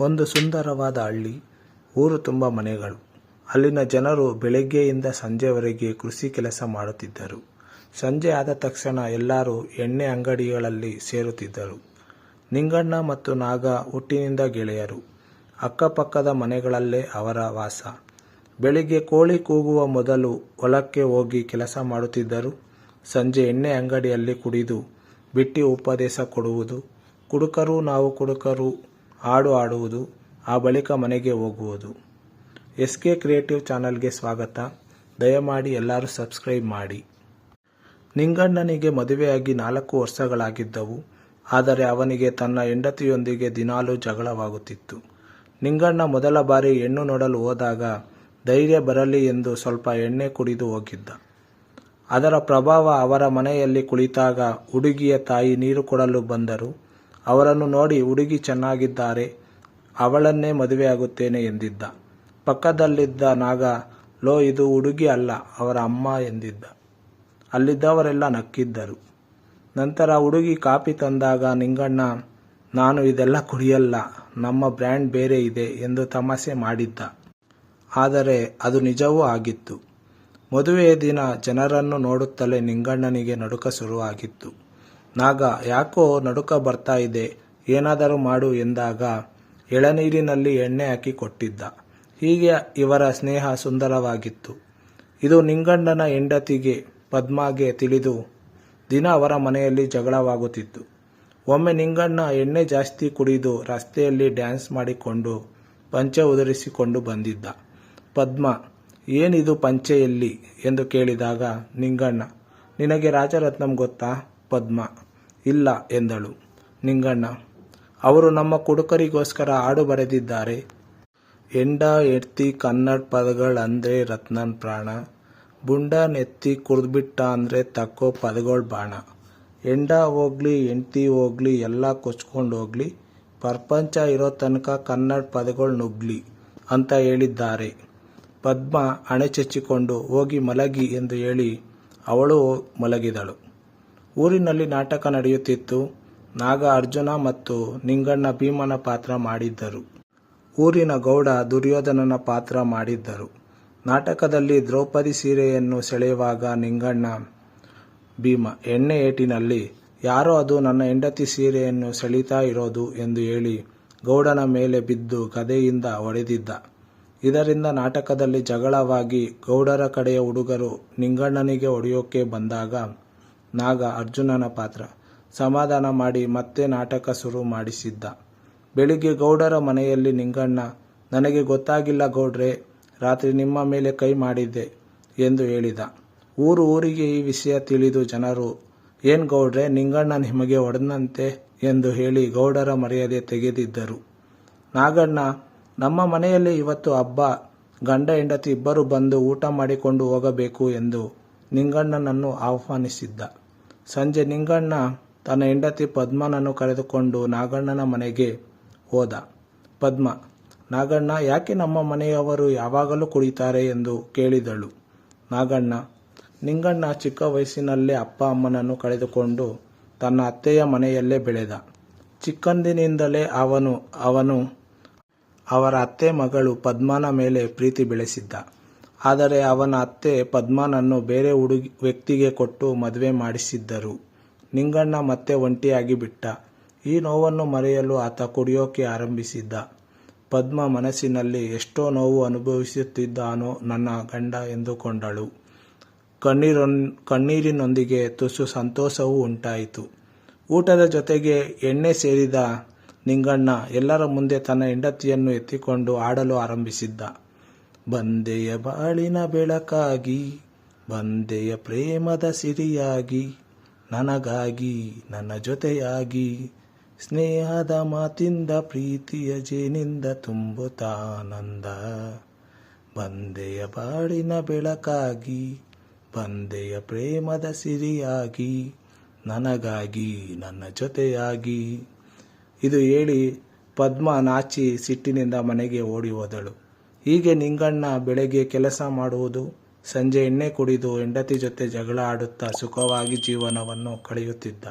ಒಂದು ಸುಂದರವಾದ ಹಳ್ಳಿ, ಊರು ತುಂಬ ಮನೆಗಳು. ಅಲ್ಲಿನ ಜನರು ಬೆಳಗ್ಗೆಯಿಂದ ಸಂಜೆವರೆಗೆ ಕೃಷಿ ಕೆಲಸ ಮಾಡುತ್ತಿದ್ದರು. ಸಂಜೆ ಆದ ತಕ್ಷಣ ಎಲ್ಲರೂ ಎಣ್ಣೆ ಅಂಗಡಿಗಳಲ್ಲಿ ಸೇರುತ್ತಿದ್ದರು. ನಿಂಗಣ್ಣ ಮತ್ತು ನಾಗ ಹುಟ್ಟಿನಿಂದ ಗೆಳೆಯರು. ಅಕ್ಕಪಕ್ಕದ ಮನೆಗಳಲ್ಲೇ ಅವರ ವಾಸ. ಬೆಳಿಗ್ಗೆ ಕೋಳಿ ಕೂಗುವ ಮೊದಲು ಹೊಲಕ್ಕೆ ಹೋಗಿ ಕೆಲಸ ಮಾಡುತ್ತಿದ್ದರು. ಸಂಜೆ ಎಣ್ಣೆ ಅಂಗಡಿಯಲ್ಲಿ ಕುಡಿದು, ಬಿಟ್ಟಿ ಉಪದೇಶ ಕೊಡುವುದು. ಕುಡುಕರು ನಾವು ಕುಡುಕರು ಹಾಡು ಆಡುವುದು ಆ ಬಳಿಕ ಮನೆಗೆ ಹೋಗುವುದು. ಎಸ್ ಕೆ ಕ್ರಿಯೇಟಿವ್ ಚಾನಲ್ಗೆ ಸ್ವಾಗತ. ದಯಮಾಡಿ ಎಲ್ಲರೂ ಸಬ್ಸ್ಕ್ರೈಬ್ ಮಾಡಿ. ನಿಂಗಣ್ಣನಿಗೆ ಮದುವೆಯಾಗಿ ನಾಲ್ಕು ವರ್ಷಗಳಾಗಿದ್ದವು. ಆದರೆ ಅವನಿಗೆ ತನ್ನ ಹೆಂಡತಿಯೊಂದಿಗೆ ದಿನಾಲೂ ಜಗಳವಾಗುತ್ತಿತ್ತು. ನಿಂಗಣ್ಣ ಮೊದಲ ಬಾರಿ ಹೆಣ್ಣು ನೋಡಲು ಹೋದಾಗ ಧೈರ್ಯ ಬರಲಿ ಎಂದು ಸ್ವಲ್ಪ ಎಣ್ಣೆ ಕುಡಿದು ಹೋಗಿದ್ದ. ಅದರ ಪ್ರಭಾವ ಅವರ ಮನೆಯಲ್ಲಿ ಕುಳಿತಾಗ ಹುಡುಗಿಯ ತಾಯಿ ನೀರು ಕೊಡಲು ಬಂದರು. ಅವರನ್ನು ನೋಡಿ ಹುಡುಗಿ ಚೆನ್ನಾಗಿದ್ದಾರೆ, ಅವಳನ್ನೇ ಮದುವೆಯಾಗುತ್ತೇನೆ ಎಂದಿದ್ದ. ಪಕ್ಕದಲ್ಲಿದ್ದ ನಾಗ, ಲೋ, ಇದು ಹುಡುಗಿ ಅಲ್ಲ, ಅವರ ಅಮ್ಮ ಎಂದಿದ್ದ. ಅಲ್ಲಿದ್ದವರೆಲ್ಲ ನಕ್ಕಿದ್ದರು. ನಂತರ ಹುಡುಗಿ ಕಾಪಿ ತಂದಾಗ, ನಿಂಗಣ್ಣ, ನಾನು ಇದೆಲ್ಲ ಕುಡಿಯಲ್ಲ, ನಮ್ಮ ಬ್ರ್ಯಾಂಡ್ ಬೇರೆ ಇದೆ ಎಂದು ತಮಾಷೆ ಮಾಡಿದ್ದ. ಆದರೆ ಅದು ನಿಜವೂ ಆಗಿತ್ತು. ಮದುವೆಯ ದಿನ ಜನರನ್ನು ನೋಡುತ್ತಲೇ ನಿಂಗಣ್ಣನಿಗೆ ನಡುಕ ಶುರುವಾಗಿತ್ತು. ನಾಗ ಯಾಕೋ ನಡುಕ ಬರ್ತಾ ಇದೆ, ಏನಾದರೂ ಮಾಡು ಎಂದಾಗ ಎಳನೀರಿನಲ್ಲಿ ಎಣ್ಣೆ ಹಾಕಿ ಕೊಟ್ಟಿದ್ದ. ಹೀಗೆ ಇವರ ಸ್ನೇಹ ಸುಂದರವಾಗಿತ್ತು. ಇದು ನಿಂಗಣ್ಣನ ಹೆಂಡತಿಗೆ, ಪದ್ಮಾಗೆ ತಿಳಿದು ದಿನ ಅವರ ಮನೆಯಲ್ಲಿ ಜಗಳವಾಗುತ್ತಿತ್ತು. ಒಮ್ಮೆ ನಿಂಗಣ್ಣ ಎಣ್ಣೆ ಜಾಸ್ತಿ ಕುಡಿದು ರಸ್ತೆಯಲ್ಲಿ ಡ್ಯಾನ್ಸ್ ಮಾಡಿಕೊಂಡು ಪಂಚೆ ಉದುರಿಸಿಕೊಂಡು ಬಂದಿದ್ದ. ಪದ್ಮ, ಏನಿದು ಪಂಚೆಯಲ್ಲಿ? ಎಂದು ಕೇಳಿದಾಗ, ನಿಂಗಣ್ಣ, ನಿನಗೆ ರಾಜರತ್ನಂ ಗೊತ್ತಾ? ಪದ್ಮ ಇಲ್ಲ ಎಂದಳು. ನಿಂಗಣ್ಣ, ಅವರು ನಮ್ಮ ಕುಡುಕರಿಗೋಸ್ಕರ ಹಾಡು ಬರೆದಿದ್ದಾರೆ. ಎಂಡ ಎತ್ತಿ ಕನ್ನಡ ಪದಗಳಂದ್ರೆ ರತ್ನನ್ ಪ್ರಾಣ, ಬುಂಡ ನೆತ್ತಿ ಕುರ್ದ್ಬಿಟ್ಟ ಅಂದ್ರೆ ತಕ್ಕೋ ಪದಗಳು ಬಾಣ. ಎಂಡ ಹೋಗ್ಲಿ ಎಂಟಿ ಹೋಗ್ಲಿ, ಎಲ್ಲ ಕೊಚ್ಕೊಂಡು ಹೋಗ್ಲಿ, ಪ್ರಪಂಚ ಇರೋ ತನಕ ಕನ್ನಡ ಪದಗಳು ನುಗ್ಲಿ ಅಂತ ಹೇಳಿದ್ದಾರೆ. ಪದ್ಮ ಅಣೆ ಚಚ್ಚಿಕೊಂಡು ಹೋಗಿ ಮಲಗಿ ಎಂದು ಹೇಳಿ ಅವಳು ಮಲಗಿದಳು. ಊರಿನಲ್ಲಿ ನಾಟಕ ನಡೆಯುತ್ತಿತ್ತು. ನಾಗ ಅರ್ಜುನ ಮತ್ತು ನಿಂಗಣ್ಣ ಭೀಮನ ಪಾತ್ರ ಮಾಡಿದ್ದರು. ಊರಿನ ಗೌಡ ದುರ್ಯೋಧನನ ಪಾತ್ರ ಮಾಡಿದ್ದರು. ನಾಟಕದಲ್ಲಿ ದ್ರೌಪದಿ ಸೀರೆಯನ್ನು ಸೆಳೆಯುವಾಗ ನಿಂಗಣ್ಣ ಭೀಮ, ಎಣ್ಣೆ ಏಟಿನಲ್ಲಿ ಯಾರೋ ಅದು ನನ್ನ ಹೆಂಡತಿ ಸೀರೆಯನ್ನು ಸೆಳೀತಾ ಇರೋದು ಎಂದು ಹೇಳಿ ಗೌಡನ ಮೇಲೆ ಬಿದ್ದು ಗದೆಯಿಂದ ಹೊಡೆದಿದ್ದ. ಇದರಿಂದ ನಾಟಕದಲ್ಲಿ ಜಗಳವಾಗಿ ಗೌಡರ ಕಡೆಯ ಹುಡುಗರು ನಿಂಗಣ್ಣನಿಗೆ ಹೊಡೆಯೋಕೆ ಬಂದಾಗ ನಾಗ ಅರ್ಜುನನ ಪಾತ್ರ. ಸಮಾಧಾನ ಮಾಡಿ ಮತ್ತೆ ನಾಟಕ ಶುರು ಮಾಡಿಸಿದ್ದ. ಬೆಳಿಗ್ಗೆ ಗೌಡರ ಮನೆಯಲ್ಲಿ ನಿಂಗಣ್ಣ, ನನಗೆ ಗೊತ್ತಾಗಿಲ್ಲ ಗೌಡ್ರೆ, ರಾತ್ರಿ ನಿಮ್ಮ ಮೇಲೆ ಕೈ ಮಾಡಿದ್ದೆ ಎಂದು ಹೇಳಿದ. ಊರು ಊರಿಗೆ ಈ ವಿಷಯ ತಿಳಿದು ಜನರು, ಏನ್ ಗೌಡ್ರೆ, ನಿಂಗಣ್ಣ ನಿಮಗೆ ಒಡೆದಂತೆ ಎಂದು ಹೇಳಿ ಗೌಡರ ಮರ್ಯಾದೆ ತೆಗೆದಿದ್ದರು. ನಾಗಣ್ಣ, ನಮ್ಮ ಮನೆಯಲ್ಲಿ ಇವತ್ತು ಹಬ್ಬ ಗಂಡ ಹೆಂಡತಿ ಇಬ್ಬರು ಬಂದು ಊಟ ಮಾಡಿಕೊಂಡು ಹೋಗಬೇಕು ಎಂದು ನಿಂಗಣ್ಣನನ್ನು ಆಹ್ವಾನಿಸಿದ್ದ. ಸಂಜೆ ನಿಂಗಣ್ಣ ತನ್ನ ಹೆಂಡತಿ ಪದ್ಮನನ್ನು ಕರೆದುಕೊಂಡು ನಾಗಣ್ಣನ ಮನೆಗೆ ಹೋದ. ಪದ್ಮ, ನಾಗಣ್ಣ ಯಾಕೆ ನಮ್ಮ ಮನೆಯವರು ಯಾವಾಗಲೂ ಕುಡಿತಾರೆ ಎಂದು ಕೇಳಿದಳು. ನಾಗಣ್ಣ, ನಿಂಗಣ್ಣ ಚಿಕ್ಕ ವಯಸ್ಸಿನಲ್ಲೇ ಅಪ್ಪ ಅಮ್ಮನನ್ನು ಕಳೆದುಕೊಂಡು ತನ್ನ ಅತ್ತೆಯ ಮನೆಯಲ್ಲೇ ಬೆಳೆದ. ಚಿಕ್ಕಂದಿನಿಂದಲೇ ಅವನು ಅವನು ಅವರ ಅತ್ತೆ ಮಗಳು ಪದ್ಮನ ಮೇಲೆ ಪ್ರೀತಿ ಬೆಳೆಸಿದ್ದ. ಆದರೆ ಅವನ ಅತ್ತೆ ಪದ್ಮನನ್ನು ಬೇರೆ ಹುಡುಗಿ ವ್ಯಕ್ತಿಗೆ ಕೊಟ್ಟು ಮದುವೆ ಮಾಡಿಸಿದ್ದರು. ನಿಂಗಣ್ಣ ಮತ್ತೆ ಒಂಟಿಯಾಗಿ ಬಿಟ್ಟ. ಈ ನೋವನ್ನು ಮರೆಯಲು ಆತ ಕುಡಿಯೋಕೆ ಆರಂಭಿಸಿದ್ದ. ಪದ್ಮ ಮನಸ್ಸಿನಲ್ಲಿ ಎಷ್ಟೋ ನೋವು ಅನುಭವಿಸುತ್ತಿದ್ದಾನೋ ನನ್ನ ಗಂಡ ಎಂದುಕೊಂಡಳು. ಕಣ್ಣೀರೊನ್ ಕಣ್ಣೀರಿನೊಂದಿಗೆ ತುಸು ಸಂತೋಷವೂ ಉಂಟಾಯಿತು. ಊಟದ ಜೊತೆಗೆ ಎಣ್ಣೆ ಸೇರಿದ ನಿಂಗಣ್ಣ ಎಲ್ಲರ ಮುಂದೆ ತನ್ನ ಹೆಂಡತಿಯನ್ನು ಎತ್ತಿಕೊಂಡು ಆಡಲು ಆರಂಭಿಸಿದ್ದ. ಬಂದೆಯ ಬಾಳಿನ ಬೆಳಕಾಗಿ, ಬಂದೆಯ ಪ್ರೇಮದ ಸಿರಿಯಾಗಿ, ನನಗಾಗಿ, ನನ್ನ ಜೊತೆಯಾಗಿ, ಸ್ನೇಹದ ಮಾತಿಂದ ಪ್ರೀತಿಯ ಜೇನಿಂದ ತುಂಬುತ್ತಾನಂದ. ಬಂದೆಯ ಬಾಳಿನ ಬೆಳಕಾಗಿ, ಬಂದೆಯ ಪ್ರೇಮದ ಸಿರಿಯಾಗಿ, ನನಗಾಗಿ, ನನ್ನ ಜೊತೆಯಾಗಿ. ಇದು ಹೇಳಿ ಪದ್ಮ ನಾಚಿ ಸಿಟ್ಟಿನಿಂದ ಮನೆಗೆ ಓಡಿ ಹೋದಳು. ಹೀಗೆ ನಿಂಗಣ್ಣ ಬೆಳಗ್ಗೆ ಕೆಲಸ ಮಾಡುವುದು, ಸಂಜೆ ಎಣ್ಣೆ ಕುಡಿದು ಹೆಂಡತಿ ಜೊತೆ ಜಗಳ ಆಡುತ್ತಾ ಸುಖವಾಗಿ ಜೀವನವನ್ನು ಕಳೆಯುತ್ತಿದ್ದ.